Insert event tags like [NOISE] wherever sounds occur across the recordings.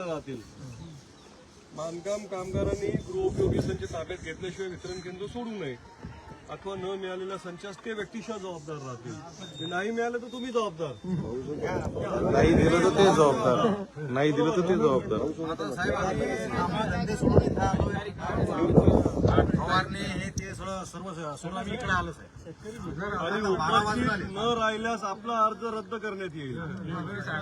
राहतील बांधकाम कामगारांनी गृहोपयोगी संच ताब्यात घेतल्याशिवाय वितरण केंद्र सोडू नये अथवा न मिळालेल्या संचास ते व्यक्तिशः जबाबदार राहतील. ते नाही मिळालं तर तुम्ही जबाबदार. नाही दिलं तर ते जबाबदार. नाही दिलं तर ते जबाबदार. फवारणी हे सगळं सर्व सोडून आम्ही इकडे आलो साहेब आणि आता बारा वाजून उपस्थित आले. न राहिल्यास आपला अर्ज रद्द करण्यात येईल. चार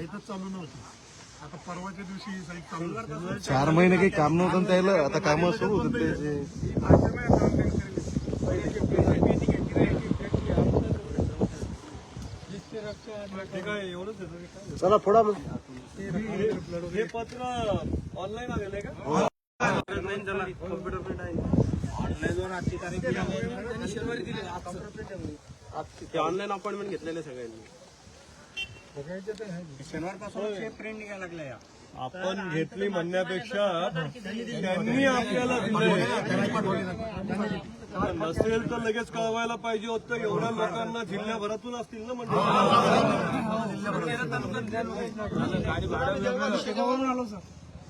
साहित्यच चालू नव्हती. आता परवाच्या दिवशी ही साहित्य चालू झालं. चार महिने काही काम नव्हतं त्याला आता कामं सुरू होते त्याचे. ठीक आहे एवढंच आहे. तर काय? चला थोडा हे पत्र ऑनलाईन आलेलं आहे का? ऑनलाईन अपॉइंटमेंट घेतलेले सगळ्यांनी. शनिवारपासून प्रिंट निघायला लागल्या या. आपण घेतली म्हणण्यापेक्षा त्यांनी आपल्याला नसेल तर लगेच कळवायला पाहिजे होतं. एवढ्या लोकांना जिल्ह्याभरातून असतील ना म्हणजे?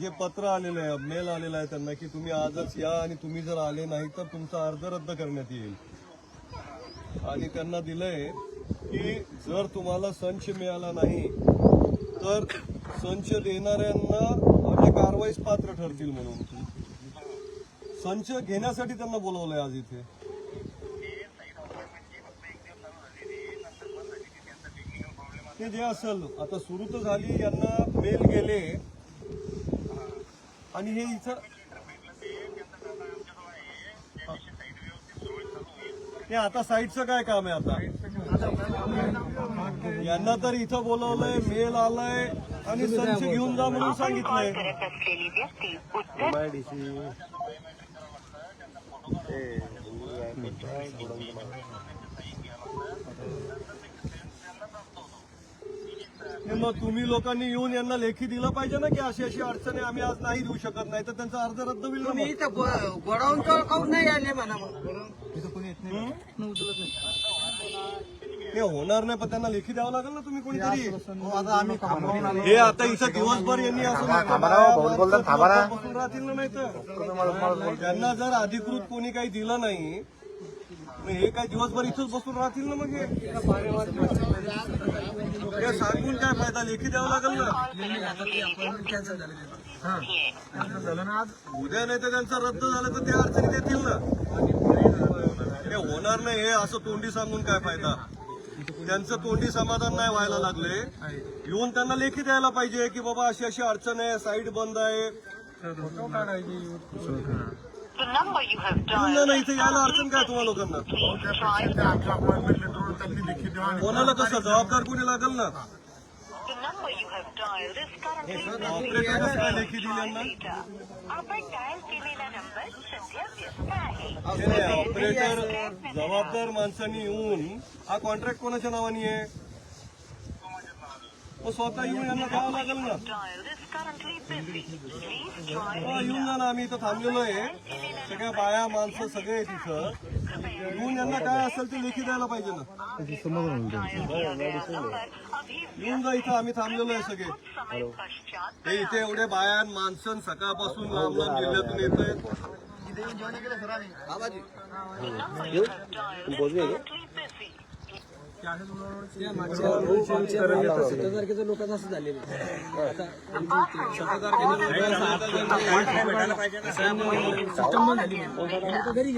जे पत्र आलेलं आहे मेल आलेला आहे त्यांना की तुम्ही आजच या आणि तुम्ही जर आले नाही तर तुमचा अर्ज रद्द करण्यात येईल. आणि त्यांना दिलंय की जर तुम्हाला संच मिळाला नाही तर संच देणाऱ्यांना म्हणजे कारवाईस पात्र ठरतील म्हणून. संच घेण्यासाठी त्यांना बोलवलंय आज इथे. ते जे असेल आता सुरू तर झाली यांना मेल गेले. आणि हे इथं ते आता साईडचं काय काम आहे आता? यांना तर इथं बोलवलंय मेल आलाय आणि संच घेऊन जा म्हणून सांगितलंय करत असलेली व्यक्ती उत्तर हे मग तुम्ही लोकांनी येऊन यांना लेखी दिलं पाहिजे ना की अशी अशी अडचण आहे आम्ही आज नाही देऊ शकत नाही तर त्यांचा अर्ज रद्द होईल ना तुम्ही मग. इथं गो- गोडाऊन जवळ काहून नाही आले म्हणा मग. हे? होणार नाही पण त्यांना लेखी द्यावं लागेल ना तुम्ही कोणीतरी? हो, आता आम्ही थांबवून आलो हे आता इथं दिवसभर यांनी असं बसून राहतील ना नाही तर त्यांना जर अधिकृत कोणी काही दिलं नाही मग हे काय दिवसभर इथंच बसून राहतील ना मग हे? सांगून काय फायदा? लेखी द्यावं लागेल ना. उद्या नाही तर त्यांचा रद्द झाला तर ते अडचणीत येतील ना. हे होणार नाही हे. असं तोंडी सांगून काय फायदा? त्यांचं तोंडी समाधान नाही व्हायला लागले. येऊन त्यांना लेखी द्यायला पाहिजे की बाबा अशी अशी अडचण आहे साईट बंद आहे. The number you have येऊन dialed जा ना इथे यायला अडचण काय तुम्हाला लोकांना? कोणाला कसं? जबाबदार कोणी लागेल ना? कसं काय लेखी दिली यांना? नाही, ऑपरेटर जबाबदार माणसांनी येऊन हा कॉन्ट्रॅक्ट कोणाच्या नावाने आहे? मग स्वतः येऊन यांना द्यावं लागेल ना हा, येऊन जा ना आम्ही इथं थांबलेलो आहे सगळ्या बाया माणसं सगळे आहेत इथं. येऊन यांना काय असेल ते लेखी द्यायला पाहिजे ना. येऊन जा इथं आम्ही थांबलेलो आहे सगळे. हे इथे एवढे बाया माणसं सकाळपासून लांब लांब जिल्ह्यातून येत आहेत. सतरा तारखेचं लोकांचं असं झालेलं घरी.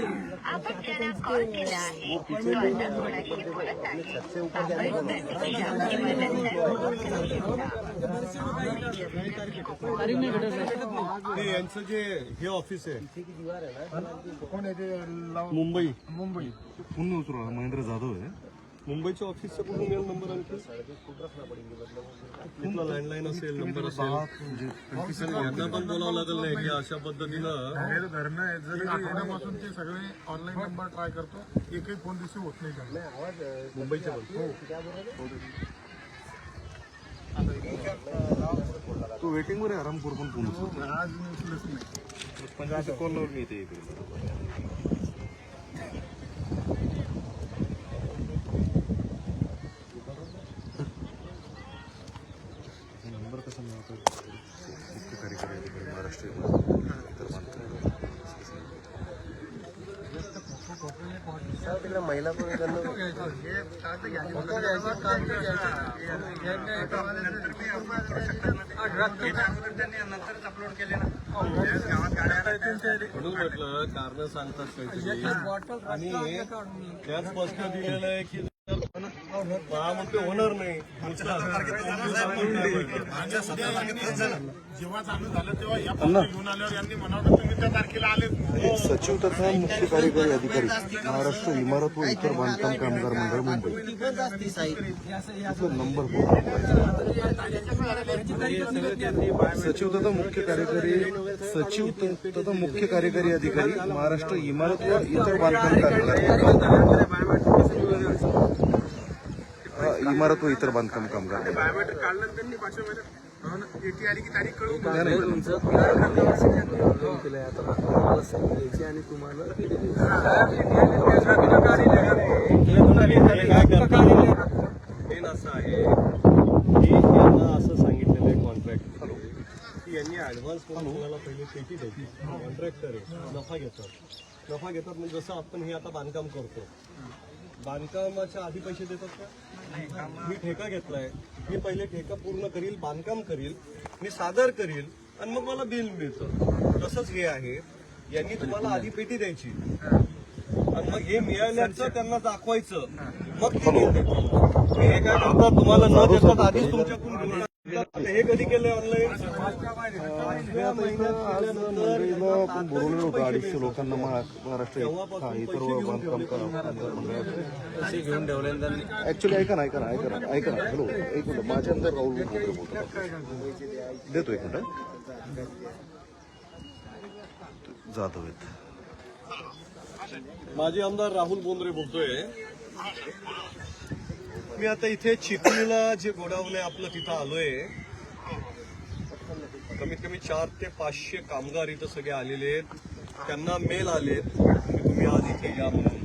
हे यांचं जे हे ऑफिस आहे कोण आहे ते लाव- मुंबई. मुंबई. पुन्हा महेंद्र जाधव आहे. मुंबईच्या ऑफिसचा कुठून येईल नंबर आणखी? कुठला लँडलाईन असेल नंबर असेल. यांना पण बोलावं लागेल नाही की अशा पद्धतीनं हे जे धरणं आहे जरी येण्यापासून ते सगळे ऑनलाईन नंबर ट्राय करतो. एकही फोन रिसिव्ह होत नाही मुंबईच्या पण. तो वेटिंग वर आहे आरामपूर पण पुन्हा आज मी उचलच नाही. पंचायत कॉलवर मी येते इकडे नंबर कसा मिळवतो मुख्य कार्यकारी अधिकारी महाराष्ट्र इतर मानकर नंतरच अपलोड केले ना गावात गाड्या म्हणून म्हटलं कारण सांगतात काहीतरी आणि त्यात स्पष्ट दिलेलं आहे की दहा होणार नाही. माझ्या सतरा तारखेचं झालं. जेव्हा चालू झालं तेव्हा या पत्र घेऊन आल्यावर यांनी म्हणावं तुम्ही त्या तारखेला आलेच नाही. सचिव तथा मुख्य कार्यकारी अधिकारी महाराष्ट्र इमारत व इतर बांधकाम कामगार मंडळ मुंबई. नंबर. सचिव तथा मुख्य कार्यकारी सचिव तथा मुख्य कार्यकारी अधिकारी महाराष्ट्र इमारत व इतर बांधकाम कामगार इमारत व इतर बांधकाम कामगार मंडळ. बायोमेट्रिक काढलं आणि त्यांनी पाचव्या महिन्यात एटी आली की तारीख कळून नाही, नाही. आणि तुम्हाला हे मेन असं आहे की यांना असं सांगितलेलं आहे कॉन्ट्रॅक्ट की यांनी ऍडव्हान्स म्हणून तुम्हाला पहिले पेटी द्यायची कॉन्ट्रॅक्टर आहे नफा घेतात नफा घेतात म्हणजे जसं आपण हे आता बांधकाम करतो बांधकामाच्या आधी पैसे देतात का मी ठेका घेतलाय. मी पहिले ठेका पूर्ण करील बांधकाम करील मी सादर करील आणि मग मला बिल मिळतं. तसंच हे आहे. यांनी तुम्हाला आधी पेटी द्यायची. आणि मग हे मिळाल्याचं त्यांना दाखवायचं. मग. हे काय करतात तुम्हाला न देतात आधीच तुमच्याकडून. हे कधी मुंबईला आपण बोलवलेलं होतं अडीचशे लोकांना महा- महाराष्ट्र इतर बांधकाम पैसे घेऊन ठेवल्यानंतर ऍक्च्युली ऐका ना ऐका ना ऐका ना ऐका ना. हॅलो एक मिनिट. माझ्या अंदर राहुल देतो एक मिनिट जाधव आहेत माझे आमदार राहुल बोंद्रे बोलतोय. मी आता इथे चिखलीला जे आहे आपलं तिथं आलोय. कमीत कमी चार ते पाचशे कामगार इथं सगळे आलेले आहेत. त्यांना मेल आलेत. की तुम्ही आज इथे या म्हणून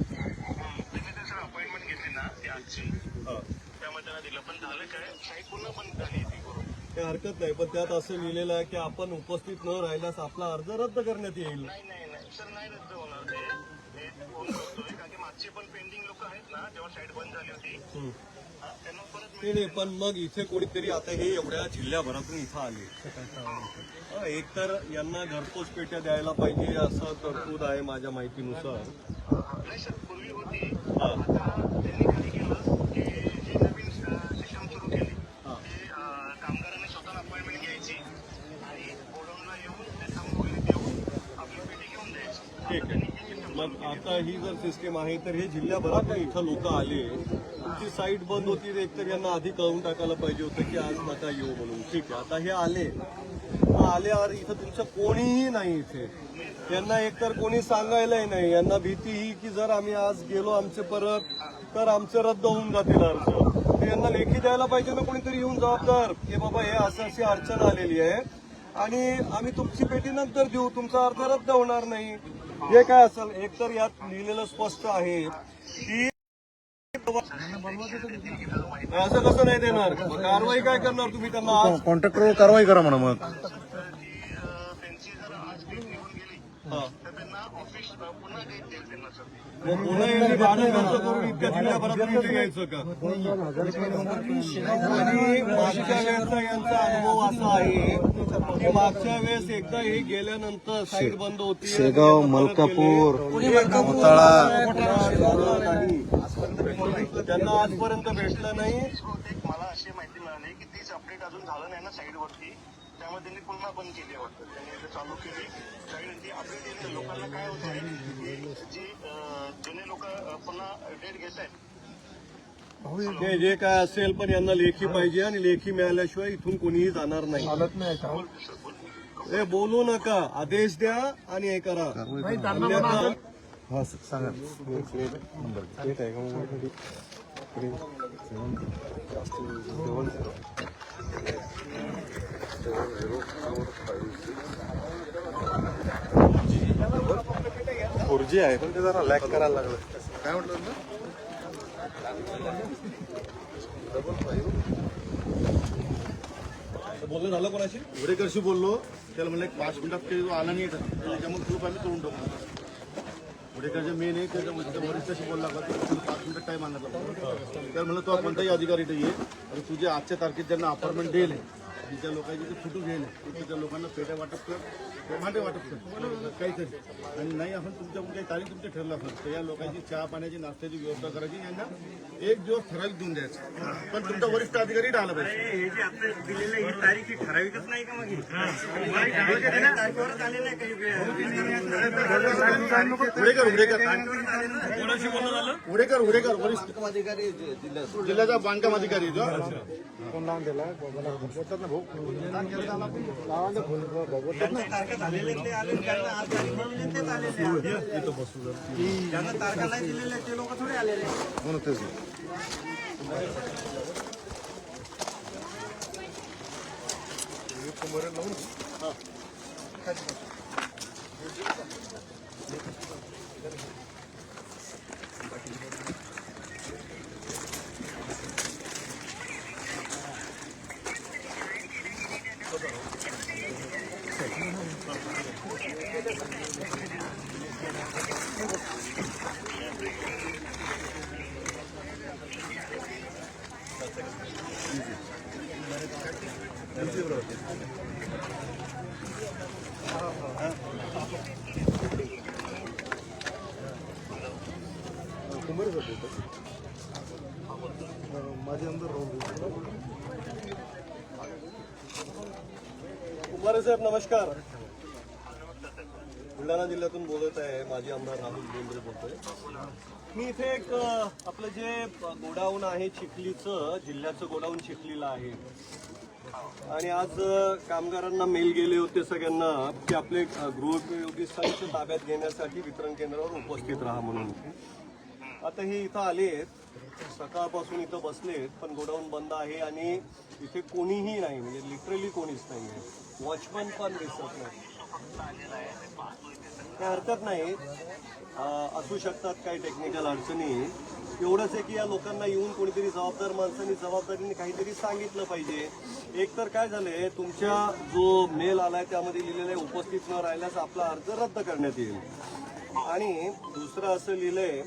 अपॉइंटमेंट घेतली ना ती आजची. त्यामध्ये त्यांना दिलं. पण झालं काय? साईट पूर्ण पण झाली ती करून. काही हरकत नाही. पण त्यात असं लिहिलेलं आहे की आपण उपस्थित न राहिल्यास आपला अर्ज रद्द करण्यात येईल. नाही नाही नाही. सर नाही रद्द होणार. ते फोन करतोय? कारण की मागचे पण पेंडिंग लोक आहेत ना जेव्हा साईट बंद झाली होती. हा, नाही नाही पण मग इथे कोणीतरी आता हे एवढ्या जिल्ह्याभरातून इथं आले. हा, एक तर यांना घरपोच पेट्या द्यायला पाहिजे असं तरतूद आहे माझ्या माहितीनुसार नाही सर पूर्वी होती हा. आता त्यांनी काय केलं की जे नवीन सिस्टम सुरू केली हा. ते अं, कामगारांनी स्वतः अपॉइंटमेंट घ्यायची आणि गोडाऊनला येऊन ते संबोधित देऊन आपली पेटी घेऊन द्यायची ठीक आहे मग आता ही जर सिस्टीम आहे तर हे जिल्ह्याभरात इथं लोक आले. तुमची साईट बंद होती एक तर यांना आधी कळून टाकायला पाहिजे होतं की आज नका येऊ म्हणून. ठीक आहे आता हे आले. आले अरे इथं तुमचं कोणीही नाही इथे. यांना एकतर कोणी सांगायलाही नाही. यांना भीती ही की जर आम्ही आज गेलो आमचे परत तर आमचे रद्द होऊन जातील अर्ज. यांना लेखी द्यायला पाहिजे ना कोणीतरी येऊन जबाबदार. की बाबा हे असं अशी अडचण आलेली आहे. आणि आम्ही तुमची पेटी नंतर देऊ. तुमचा अर्ज रद्द होणार नाही. हे काय असेल? एकतर यात लिहिलेलं स्पष्ट आहे की असं कसं नाही देणार? कारवाई काय करणार तुम्ही त्यांना आज? कॉन्ट्रॅक्टरवर कारवाई करा म्हणा मग. हा. पुन्हा त्यांना मागच्या वेळेचा यांचा अनुभव असा आहे की मागच्या वेळेस एकदा हे गेल्यानंतर साईट बंद होती. शेगाव, मलकापूर, मोताळा. त्यांना आजपर्यंत भेटलं नाही. एक मला अशी माहिती मिळाली की तीच अपडेट अजून झालं नाही ना साईडवरती त्यामुळे त्यांनी पुन्हा बंद केली वाटतं. त्यांनी एकदा चालू केली. साईड ती अपडेट येते लोकांना काय होत आहे की जी जुने लोक पुन्हा डेट घेत आहेत ते जे काय असेल पण यांना लेखी पाहिजे आणि लेखी मिळाल्याशिवाय इथून कोणीही जाणार नाही. ए बोलू नका. आदेश द्या आणि हे करा. अन्यथा- हा सर. सांगा. फोर जी आहे पण ते जरा लॅक करायला लागलं. काय म्हटलं बोलणं झालं कोणाशी? उडेकरशी बोललो त्याला म्हणलं एक पाच मिनिटात काही जो आला नाही तर त्याच्यामुळे ग्रुप आम्ही करून टाकू उडेकरचे मेन आहे त्याच्या वरिष्ठाशी बोलला का ते तुला पाच मिनिटं टाईम आणला तर म्हणलं तो कोणताही अधिकारी ये आणि तुझे आजच्या तारखेत ज्यांना अपार्टमेंट देईल ज्या लोकांचे ते फुटू घेईल ते त्या लोकांना पेट्या वाटप कर. भांडे वाटप काहीतरी आणि नाही आपण तुमच्याकडून काही तारीख तुमचे ठरलं असेल तर या लोकांची चहा पाण्याची नाश्त्याची व्यवस्था करायची. यांना एक दिवस ठराविक देऊन द्यायचं. पण तुमचा वरिष्ठ अधिकारी आला पाहिजे उडेकर उडेकर उडेकर उडेकर वरिष्ठ. जिल्ह्याचा बांधकाम अधिकारी आहे तो. म्हणून तेच माझे अंदर राहून कुमारे साहेब नमस्कार बुलढाणा जिल्ह्यातून बोलत आहे माजी आमदार राहुल बेंद्रे बोलतोय. मी इथे एक आपलं जे गोडाऊन आहे चिखलीचं जिल्ह्याचं गोडाऊन चिखलीला आहे. आणि आज कामगारांना मेल गेले होते सगळ्यांना की आपले गृहोपयोगी संच ताब्यात घेण्यासाठी वितरण केंद्रावर उपस्थित राहा म्हणून. आता हे इथं आले आहेत सकाळपासून इथं बसलेत पण गोडाऊन बंद आहे आणि इथे कोणीही नाही म्हणजे लिटरली कोणीच नाही आहे. वॉचमन पण दिसत नाही. काय हरकत नाही. असू शकतात काही टेक्निकल अडचणी. एवढंच आहे की या लोकांना येऊन कोणीतरी जबाबदार माणसांनी जबाबदारीने काहीतरी सांगितलं पाहिजे. एक तर काय झालंय तुमच्या जो मेल आलाय त्यामध्ये लिहिलेलं आहे उपस्थित न राहिल्यास आपला अर्ज रद्द करण्यात येईल. आणि दुसरं असं लिहिलंय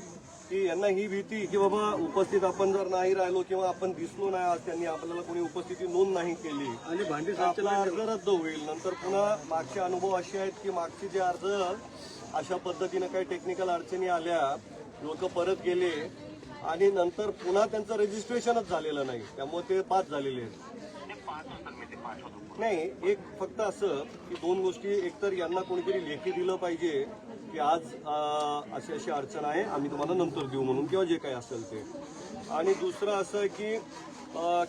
की यांना ही भीती की बाबा उपस्थित आपण जर नाही राहिलो किंवा आपण दिसलो नाही आज त्यांनी आपल्याला कोणी उपस्थिती नोंद नाही केली आणि भांडी आपला अर्ज रद्द होईल. नंतर पुन्हा मागचे अनुभव असे आहेत की मागचे जे अर्ज अशा पद्धतीनं काही टेक्निकल अडचणी आल्या लोक परत गेले आणि नंतर पुन्हा त्यांचं रजिस्ट्रेशनच झालेलं नाही. त्यामुळे ते पास झालेले आहेत. नाही एक फक्त असं की दोन गोष्टी एकतर यांना कोणीतरी लेखी दिलं पाहिजे की आज अशी अशी अडचण आहे आम्ही तुम्हाला नंतर देऊ म्हणून किंवा जे काही असेल ते. आणि दुसरं असं की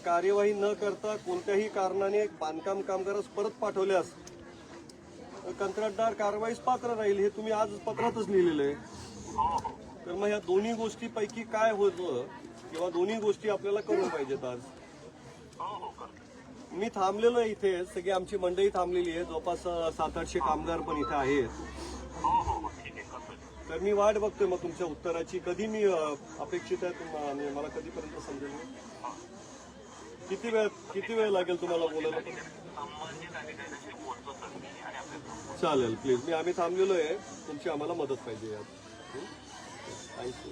कार्यवाही न करता कोणत्याही कारणाने बांधकाम कामगारास परत पाठवल्यास कंत्राटदार कारवाईस पात्र राहील हे तुम्ही आज पत्रातच लिहिलेलं आहे. तर मग ह्या दोन्ही गोष्टीपैकी काय होतं किंवा दोन्ही गोष्टी आपल्याला करून पाहिजेत आज? मी थांबलेलो आहे इथे सगळी आमची मंडळी थांबलेली आहे. जवळपास सात आठशे कामगार पण इथे आहेत. तर मी वाट बघतोय मग तुमच्या उत्तराची. कधी मी अपेक्षित आहे तुम- म्हणजे मला कधीपर्यंत समजेल किती वेळ किती वेळ लागेल तुम्हाला बोलायला? चालेल प्लीज मी आम्ही थांबलेलो आहे. तुमची आम्हाला मदत पाहिजे यात. थँक्यू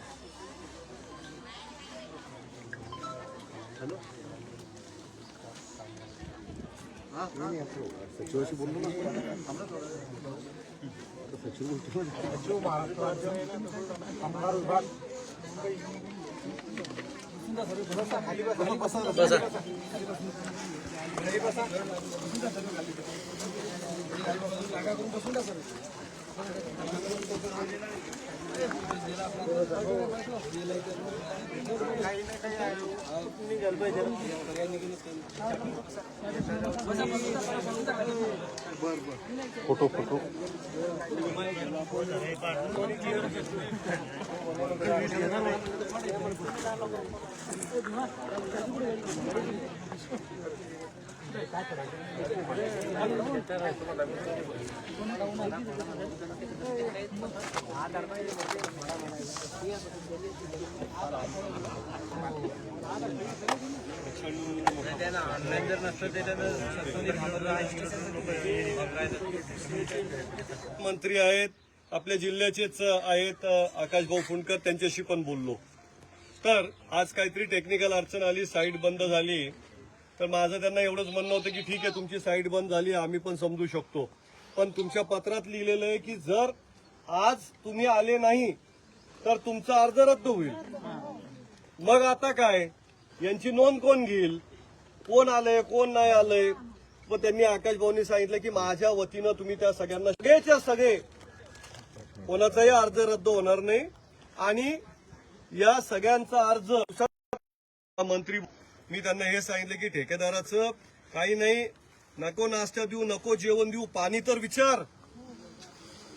सचिवाशी बोललो ना सचिव महाराष्ट्र राज्य कामगार विभाग फोटो फोटो मंत्री आहेत आपल्या जिल्ह्याचेच आहेत आकाशभाऊ फुंडकर त्यांच्याशी पण बोललो. तर आज काहीतरी टेक्निकल अडचण आली साईट बंद झाली. तर माझं त्यांना एवढंच म्हणणं होतं की ठीक आहे तुमची साईट बंद झाली आम्ही पण समजू शकतो. पण तुमच्या पत्रात लिहिलेलं आहे की जर आज तुम्ही आले नाही तर तुमचा अर्ज रद्द होईल. मग आता काय? यांची नोंद कोण घेईल? कोण आलंय कोण नाही आलंय? व त्यांनी आकाश भाऊनी सांगितलं की माझ्या वतीनं तुम्ही त्या सगळ्यांना सगळेच्या सगळे कोणाचाही अर्ज रद्द होणार नाही. आणि या सगळ्यांचा अर्ज मंत्री मी त्यांना हे सांगितलं की ठेकेदाराचं काही नाही नको नाश्ता देऊ नको जेवण देऊ पाणी तर विचार.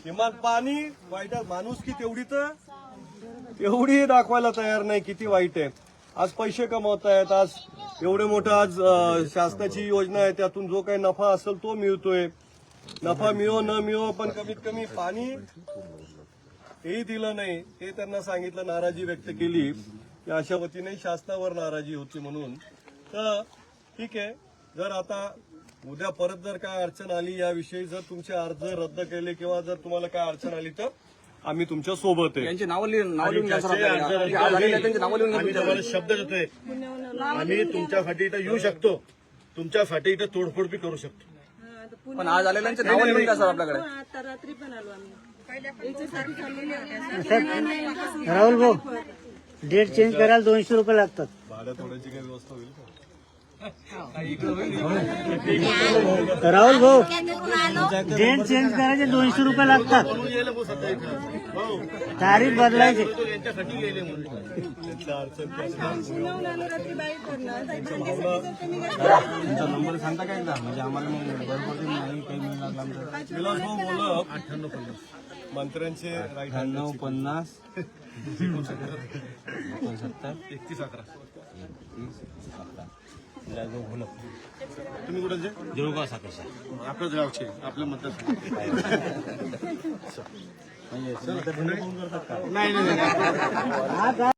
किमान पाणी वाईट माणूस की तेवढी तर एवढी दाखवायला तयार नाही किती वाईट आहे. आज पैसे कमवत आहेत आज एवढे मोठं आज शासनाची योजना आहे त्यातून जो काही नफा असेल तो मिळतोय. नफा मिळो न मिळो पण कमीत कमी पाणी हेही दिलं नाही हे त्यांना सांगितलं नाराजी व्यक्त केली. की अशा वतीने शासनावर नाराजी होती म्हणून. तर ठीक आहे जर आता उद्या परत जर काय अडचण आली याविषयी जर तुमचे अर्ज रद्द केले किंवा जर तुम्हाला काय अडचण आली तर आम्ही तुमच्यासोबत आहे. यांची नावं लिहून नावं लिहून घ्या सर ज्याचे अर्ज आपल्याला. रद्द जे आज आलेले आहेत झाले, त्यांची नावं लिहून घ्या आम्ही तुम्हाला शब्द देतोय. आम्ही तुमच्यासाठी इथं येऊ शकतो. तुमच्यासाठी इथं तोडफोड बी करू शकतो. पण आज आलेल्यांची नावं लिहून घ्या सर आपल्याकडे. आता रात्री पण आलो आम्ही. याच्यासाठी चाललेले होते. राहुल भाऊ डेट चेंज करायला दोनशे रुपये लागतात. भाड्या थोड्याची काही व्यवस्था होईल का? राहुल भाऊ डेट चेंज करायचे दोनशे रुपये लागतात. तारीख बदलायची. तो यांच्यासाठी गेले म्हणून त्यांच्या अडचण काय असणार? शिवून आलो रात्री बाईक करणार त्यांच्यासाठी जर तुम्ही गेला- नंबर सांगता काय एकदा म्हणजे आम्हाला मग बरोबर नाही काही मिळू लागला आमचं विलास भाऊ बोलत अठ्ठ्याण्णव पन्नास. मंत्र्यांचे अठ्ठ्याण्णव पन्नास एकोणसत्तर एकतीस अकरा. भुलक तुम्ही कुठे देऊळगाव साखर आपल्याच गावचे आपल्या मतदारसंघ [LAUGHS] म्हणजे नाही नाही.